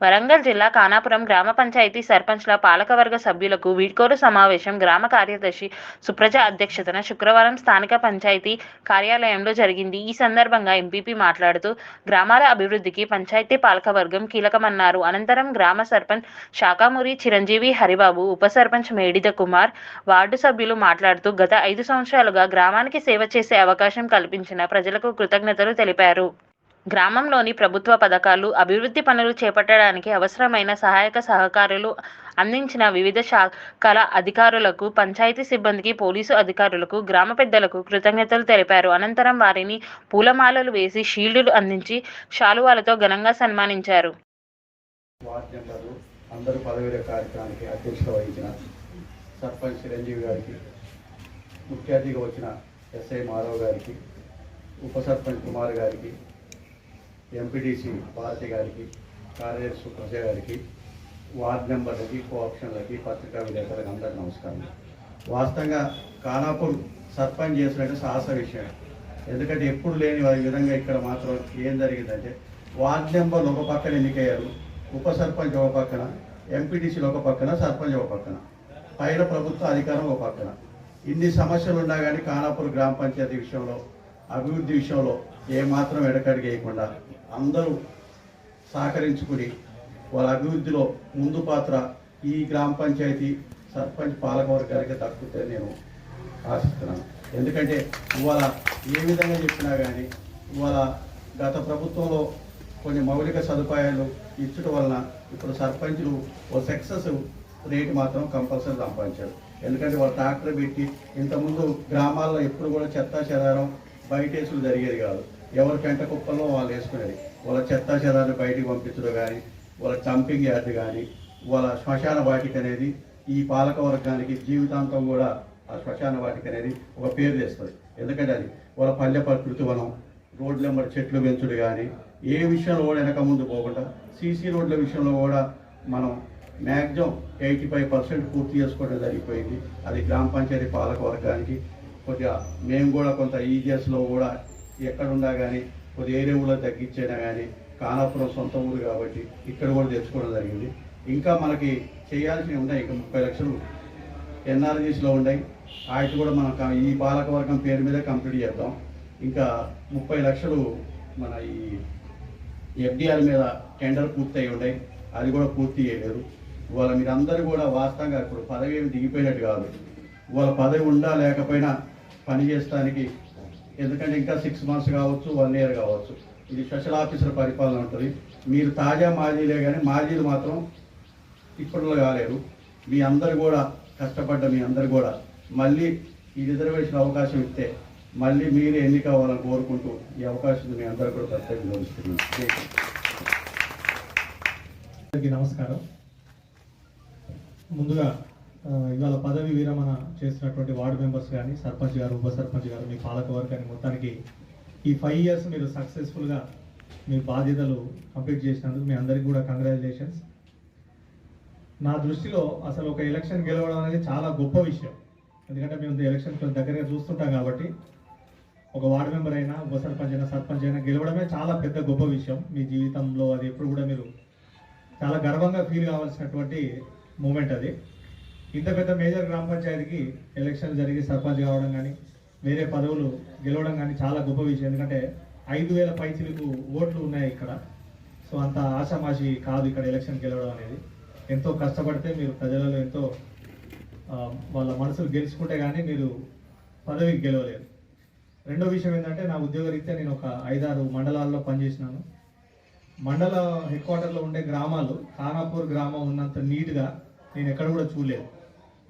వరంగల్ జిల్లా కానాపురం గ్రామ పంచాయతీ సర్పంచ్ల పాలకవర్గ సభ్యులకు వీడ్కోలు సమావేశం గ్రామ కార్యదర్శి సుప్రజ అధ్యక్షతన శుక్రవారం స్థానిక పంచాయతీ కార్యాలయంలో జరిగింది. ఈ సందర్భంగా ఎంపీపీ మాట్లాడుతూ గ్రామాల అభివృద్ధికి పంచాయతీ పాలకవర్గం కీలకమన్నారు. అనంతరం గ్రామ సర్పంచ్ శాకామూరి చిరంజీవి హరిబాబు ఉప సర్పంచ్ మేడిద కుమార్ వార్డు సభ్యులు మాట్లాడుతూ గత ఐదు సంవత్సరాలుగా గ్రామానికి సేవ చేసే అవకాశం కల్పించిన ప్రజలకు కృతజ్ఞతలు తెలిపారు. గ్రామంలోని ప్రభుత్వ పథకాలు అభివృద్ధి పనులు చేపట్టడానికి అవసరమైన సహాయక సహకారులు అందించిన వివిధ శాఖల అధికారులకు పంచాయతీ సిబ్బందికి పోలీసు అధికారులకు గ్రామ పెద్దలకు కృతజ్ఞతలు తెలిపారు. అనంతరం వారిని పూలమాలలు వేసి షీల్డులు అందించి శాలువాలతో ఘనంగా సన్మానించారు. అందరూ కార్యక్రమానికి అధ్యక్షత వహించిన సర్పంచ్ చిరంజీవి గారికి ముఖ్య అతిథిగా వచ్చిన ఎస్ఐ మాధవ్ గారికి ఉప సర్పంచ్ కుమార్ గారికి ఎంపీటీసీ భారతి గారికి కార్యదర్శి ప్రజా గారికి వార్డ్ మెంబర్లకి కోఆప్షన్లకి పత్రికా విలేకరులకు అందరికీ నమస్కారం. వాస్తవంగా కానాపూర్ సర్పంచ్ చేసినట్టు సాహస విషయం. ఎందుకంటే ఎప్పుడు లేని విధంగా ఇక్కడ మాత్రం ఏం జరిగిందంటే వార్డ్ మెంబర్లు ఒక పక్కన ఎన్నికయ్యారు ఉప సర్పంచ్ ఒక పక్కన ఎంపీటీసీలు ఒక పక్కన సర్పంచ్ ఒక పక్కన. పైన ప్రభుత్వ అధికారం ఒక పక్కన. ఇన్ని సమస్యలు ఉన్నా కానీ కానాపూర్ గ్రామ పంచాయతీ విషయంలో అభివృద్ధి విషయంలో ఏమాత్రం వెనకడిగి వేయకుండా అందరూ సహకరించుకుని వాళ్ళ అభివృద్ధిలో ముందు పాత్ర ఈ గ్రామ పంచాయతీ సర్పంచ్ పాలకవర్గానికి దక్కుతుందని నేను ఆశిస్తున్నాను. ఎందుకంటే ఇవాళ ఏ విధంగా చెప్పినా కానీ ఇవాళ గత ప్రభుత్వంలో కొన్ని మౌలిక సదుపాయాలు ఇచ్చడం వలన ఇప్పుడు సర్పంచులు ఓ సక్సెస్ రేటు మాత్రం కంపల్సరీ సంపాదించారు. ఎందుకంటే వాళ్ళు ట్రాక్టర్ పెట్టి ఇంతకుముందు గ్రామాల్లో ఎప్పుడు కూడా చెత్త చెదారం బయటేసులు జరిగేది కాదు. ఎవరి పెంట కుప్పల్లో వాళ్ళు వేసుకునేది. వాళ్ళ చెత్త చెదాన్ని బయటికి పంపించడం కానీ వాళ్ళ డంపింగ్ యార్డ్ కానీ వాళ్ళ శ్మశాన వాటిక అనేది ఈ పాలక వర్గానికి జీవితాంతం కూడా ఆ శ్మశాన వాటిక అనేది ఒక పేరు తెస్తుంది. ఎందుకంటే అది వాళ్ళ పల్లె ప్రకృతి వనం రోడ్ల వెంబడి చెట్లు పెంచుడు కానీ ఏ విషయంలో కూడా వెనక ముందు పోకుండా సీసీ రోడ్ల విషయంలో కూడా మనం మ్యాక్సిమం ఎయిటీ ఫైవ్ పర్సెంట్ పూర్తి చేసుకోవడం జరిగిపోయింది. అది గ్రామ పంచాయతీ పాలక వర్గానికి కొద్దిగా మేము కూడా కొంత ఈజిఎస్లో కూడా ఎక్కడున్నా కానీ కొద్ది ఏరే ఊళ్ళో తగ్గించైనా కానీ కానాపురం సొంత ఊరు కాబట్టి ఇక్కడ కూడా తెచ్చుకోవడం జరిగింది. ఇంకా మనకి చేయాల్సినవి ఉన్నాయి. ఇంకా ముప్పై లక్షలు ఎన్ఆర్జీస్లో ఉన్నాయి. వాటి కూడా మనం ఈ పాలకవర్గం పేరు మీద కంప్లీట్ చేద్దాం. ఇంకా ముప్పై లక్షలు మన ఈ ఎఫ్డిఆర్ మీద టెండర్ పూర్తయి ఉన్నాయి. అది కూడా పూర్తి చేయలేదు. ఇవాళ మీరందరూ కూడా వాస్తవంగా ఇప్పుడు పదవి ఏమి దిగిపోయినట్టు కాదు. ఇవాళ పదవి ఉండా లేకపోయినా పని చేసడానికి ఎందుకంటే ఇంకా సిక్స్ మంత్స్ కావచ్చు వన్ ఇయర్ కావచ్చు. ఇది స్పెషల్ ఆఫీసర్ పరిపాలన ఉంటుంది. మీరు తాజా మాజీలే కానీ మాజీలు మాత్రం ఇప్పట్లో కాలేరు. మీ అందరు కూడా కష్టపడ్డ మీ అందరు కూడా మళ్ళీ ఈ రిజర్వేషన్ అవకాశం ఇస్తే మళ్ళీ మీరు ఎన్నిక అవ్వాలని కోరుకుంటూ ఈ అవకాశం మీ అందరూ కూడా ప్రత్యేకంగా ఉంచుతున్నాను అందరికీ నమస్కారం. ముందుగా ఇవాళ పదవి విరమణ చేసినటువంటి వార్డు మెంబర్స్ కానీ సర్పంచ్ గారు ఉప సర్పంచ్ గారు మీ పాలక కానీ మొత్తానికి ఈ ఫైవ్ ఇయర్స్ మీరు సక్సెస్ఫుల్గా మీ బాధ్యతలు కంప్లీట్ చేసినందుకు మీ అందరికీ కూడా కంగ్రాచులేషన్స్ నా దృష్టిలో అసలు ఒక ఎలక్షన్ గెలవడం అనేది చాలా గొప్ప విషయం. ఎందుకంటే మేము ఎలక్షన్ కొంచెం దగ్గరగా చూస్తుంటాం కాబట్టి ఒక వార్డు మెంబర్ అయినా ఉప సర్పంచ్ అయినా సర్పంచ్ అయినా గెలవడమే చాలా పెద్ద గొప్ప విషయం. మీ జీవితంలో అది ఎప్పుడు కూడా మీరు చాలా గర్వంగా ఫీల్ కావాల్సినటువంటి మూమెంట్ అది. ఇంత పెద్ద మేజర్ గ్రామ పంచాయతీకి ఎలక్షన్ జరిగి సర్పంచ్ కావడం కానీ వేరే పదవులు గెలవడం కానీ చాలా గొప్ప విషయం. ఎందుకంటే ఐదు వేల పైచిలకు ఓట్లు ఉన్నాయి ఇక్కడ. సో అంత ఆషామాషి కాదు ఇక్కడ ఎలక్షన్ గెలవడం అనేది. ఎంతో కష్టపడితే మీరు ప్రజలలో ఎంతో వాళ్ళ మనసులు గెలుచుకుంటే కానీ మీరు పదవికి గెలవలేరు. రెండో విషయం ఏంటంటే నా ఉద్యోగరీత్యా నేను ఒక ఐదారు మండలాల్లో పనిచేసినాను. మండల హెడ్ క్వార్టర్లో ఉండే గ్రామాలు ఖానాపూర్ గ్రామం ఉన్నంత నీట్గా నేను ఎక్కడ కూడా చూడలేదు.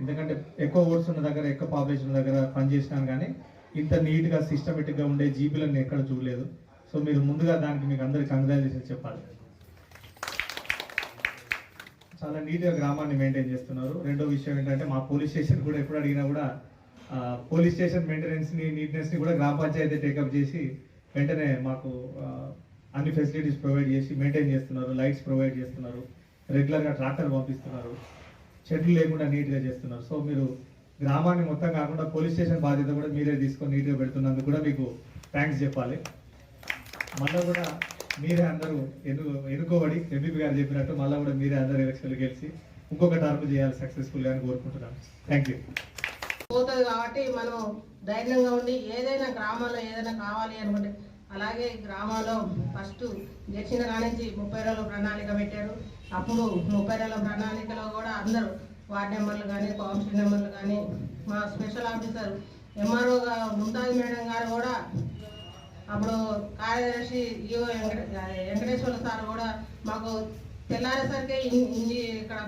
ఎందుకంటే ఎక్కువ ఓట్స్ ఉన్న దగ్గర ఎక్కువ పాపులేషన్ దగ్గర పనిచేసినాను కానీ ఇంత నీట్గా సిస్టమేటిక్గా ఉండే జీపీలను ఎక్కడ చూడలేదు. సో మీరు ముందుగా దానికి మీకు అందరికి కంగ్రాచులేషన్ చెప్పాలి. చాలా నీట్గా గ్రామాన్ని మెయింటైన్ చేస్తున్నారు. రెండో విషయం ఏంటంటే మా పోలీస్ స్టేషన్ కూడా ఎప్పుడు అడిగినా కూడా పోలీస్ స్టేషన్ మెయింటెనెన్స్ని నీట్నెస్ని కూడా గ్రామ పంచాయతీ టేకప్ చేసి వెంటనే మాకు అన్ని ఫెసిలిటీస్ ప్రొవైడ్ చేసి మెయింటైన్ చేస్తున్నారు. లైట్స్ ప్రొవైడ్ చేస్తున్నారు. రెగ్యులర్గా ట్రాక్టర్ పంపిస్తున్నారు. చెట్లు లేకుండా నీట్గా చేస్తున్నారు. సో మీరు గ్రామాన్ని మొత్తం కాకుండా పోలీస్ స్టేషన్ బాధ్యత కూడా మీరే తీసుకొని నీట్గా పెడుతున్నందుకు కూడా మీకు థ్యాంక్స్ చెప్పాలి. మళ్ళీ కూడా మీరే అందరూ ఎన్ను ఎన్నుకోబడి ఎంపీపీ గారు చెప్పినట్టు మళ్ళీ కూడా మీరే అందరూ ఎలక్షన్లు గెలిచి ఇంకొక టర్మ్ చేయాలి సక్సెస్ఫుల్గా అని కోరుకుంటున్నాను. Thank you. పోతుంది కాబట్టి మనం ధైర్యంగా ఉండి ఏదైనా గ్రామాల్లో ఏదైనా కావాలి అనుకుంటే అలాగే గ్రామాల్లో ఫస్ట్ గెలిచిన కానించి ముప్పై రోజుల ప్రణాళిక పెట్టారు. అప్పుడు ముప్పై రోజుల ప్రణాళికలో కూడా అందరూ వార్డ్ నెంబర్లు కానీ కౌన్సిల్ నెంబర్లు కానీ మా special officer MRO Mumtaz madam గారు కూడా అప్పుడు కార్యదర్శి ఈఓ వెంకట వెంకటేశ్వర సార్ కూడా మాకు తెల్లారేసరికి ఇక్కడ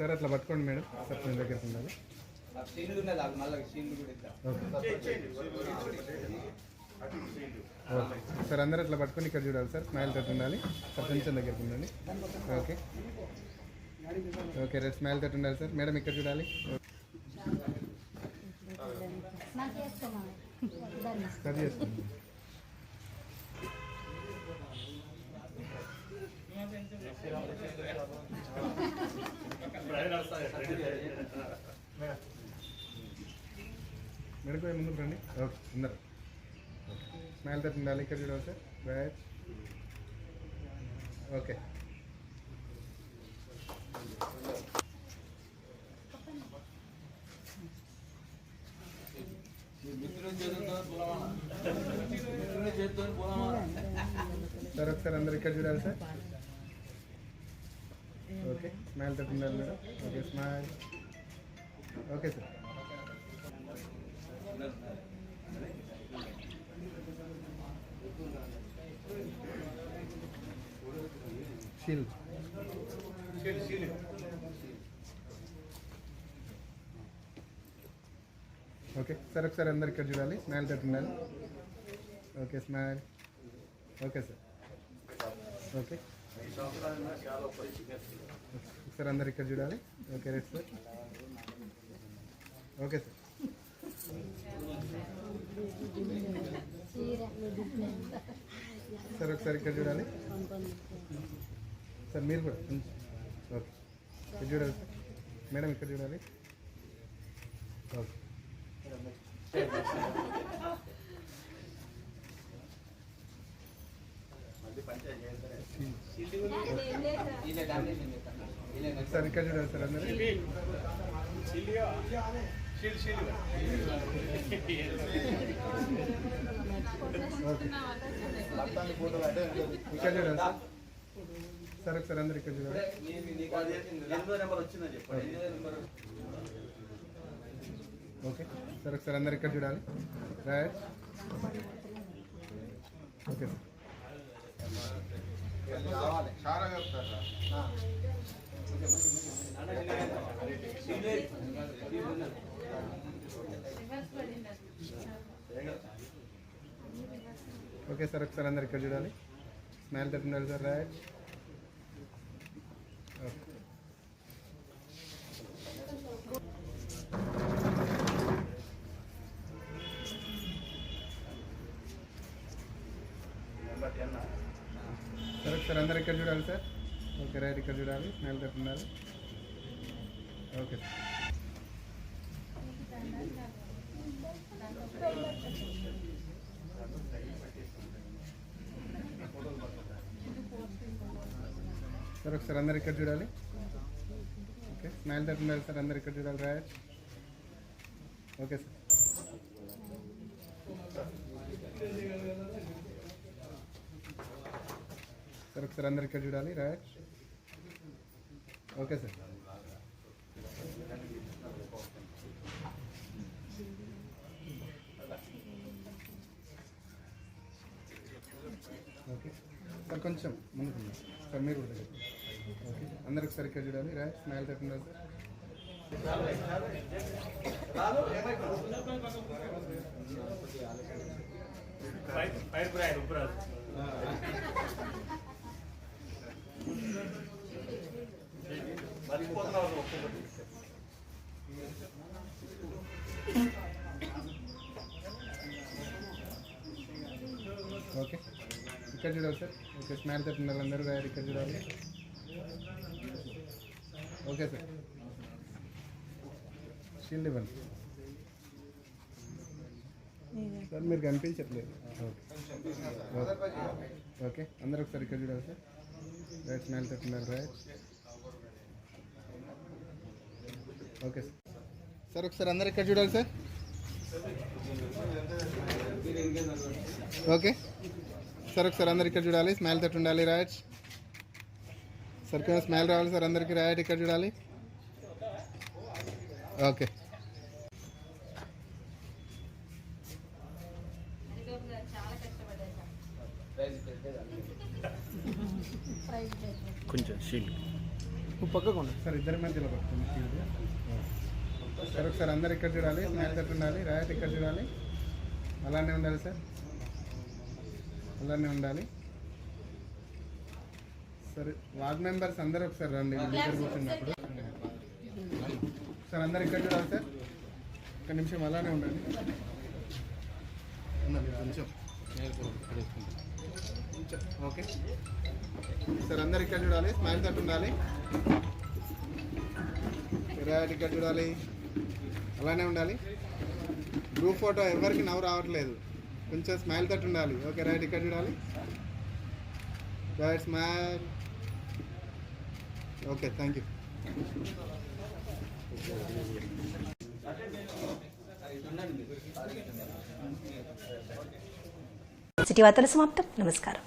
సార్ అట్లా పట్టుకోండి మేడం. సర్పంచ్ దగ్గరికి ఉండాలి. ఓకే. సార్ అందరూ అట్లా పట్టుకొని ఇక్కడ చూడాలి సార్. స్మైల్ తోటి ఉండాలి. సర్పంచ్ దగ్గరికి ఉండండి. ఓకే. ఓకే రేపు స్మైల్ తోటి ఉండాలి సార్. మేడం ఇక్కడ చూడాలి. చేసుకోండి మేడం మెడకు ముందుకు రండి ఓకే అందరు స్మైల్ తప్ప ఉండాలి ఇక్కడ చూడాలి సార్ బ్యాచ్ ఓకే. సార్ ఒకసారి అందరు ఇక్కడ చూడాలి సార్. స్మైల్ తోటి ఉండాలి madam okay smile okay sir shield okay sir ఒకసారి అందరు ఇక్కడ చూడాలి స్మైల్ తోటి ఉండాలి okay smile okay sir okay ఒకసారి అందరు ఇక్కడ చూడాలి. Okay right sir. Okay sir. Sir ఒకసారి ఇక్కడ చూడాలి. సార్ మీరు కూడా. కొంచెం. ఓకే. ఇక్కడ చూడాలి సార్. మేడం ఇక్కడ చూడాలి. ఓకే. సార్. ఇక్కడ చూడాలి సార్ అందరూ. ఇక్కడ చూడాలి సార్. సార్ ఒకసారి అందరు ఇక్కడ చూడాలి ఓకే. సార్ ఒకసారి అందరు ఇక్కడ చూడాలి. Right okay sir. Okay sir ఒకసారి అందరు ఇక్కడ చూడాలి. స్మైల్ తట్టున్నారు సార్ రైట్ అందరు ఇక్కడ చూడాలి సార్. ఓకే రైట్ ఇక్కడ చూడాలి. స్మైల్ తప్పి ఉండాలి. ఓకే. సార్ సార్ ఒకసారి అందరు ఇక్కడ చూడాలి. ఓకే స్మైల్ తప్పి సార్ అందరు ఇక్కడ చూడాలి రైట్. Okay sir. ఒకసారి అందరు ఇక్కడ చూడాలి right okay sir okay sir కొంచెం ముందుకు రండి. సార్ మీరు కూడా దగ్గరికి. ఓకే. అందరు ఒకసారి ఇక్కడ చూడాలి రైట్ స్మైల్ తప్పకుండా సార్ ఓకే. ఇక్కడ చూడాలి సార్. ఓకే స్మైల్ తప్పకుండా వాళ్ళందరూ రైట్ ఇక్కడ చూడాలి ఓకే సార్. షీల్డ్ ఇవ్వండి. సార్ మీరు కనిపించట్లేదు. ఓకే. ఓకే. అందరూ ఒకసారి ఇక్కడ చూడాలి సార్. రైట్ స్మైల్ తట్టున్నారు రైట్ ఓకే సార్ సార్ ఒకసారి అందరు ఇక్కడ చూడాలి సార్ ఓకే సార్ ఒకసారి అందరు ఇక్కడ చూడాలి. స్మైల్ తట్టు ఉండాలి రైట్ సార్ కొంచెం స్మైల్ రావాలి సార్ అందరికి రైట్ ఇక్కడ చూడాలి. ఓకే సార్ ఇద్దరి మధ్యలో పట్టుకోండి shield. సార్ ఒకసారి అందరు ఇక్కడ చూడాలి తట్టు ఉండాలి రైట్ ఇక్కడ చూడాలి. అలానే ఉండాలి సార్. అలానే ఉండాలి. సరే వార్డ్ మెంబర్స్ అందరూ ఒకసారి రండి మీ దగ్గర కూర్చున్నప్పుడు. సార్ అందరు ఇక్కడ చూడాలి సార్. ఒక నిమిషం అలానే ఉండండి. కొంచెం కొంచెం, ఓకే. సార్ అందరు ఇక్కడ చూడాలి స్మైల్ తట్టు ఉండాలి. రైట్ ఇక్కడ చూడాలి. అలానే ఉండాలి. గ్రూప్ ఫోటో ఎవరికి నవ్వు రావట్లేదు. కొంచెం స్మైల్ తట్టు ఉండాలి. ఓకే రైట్ ఇక్కడ చూడాలి. Right smile okay thank you city వార్తలు సమాప్తం. నమస్కారం.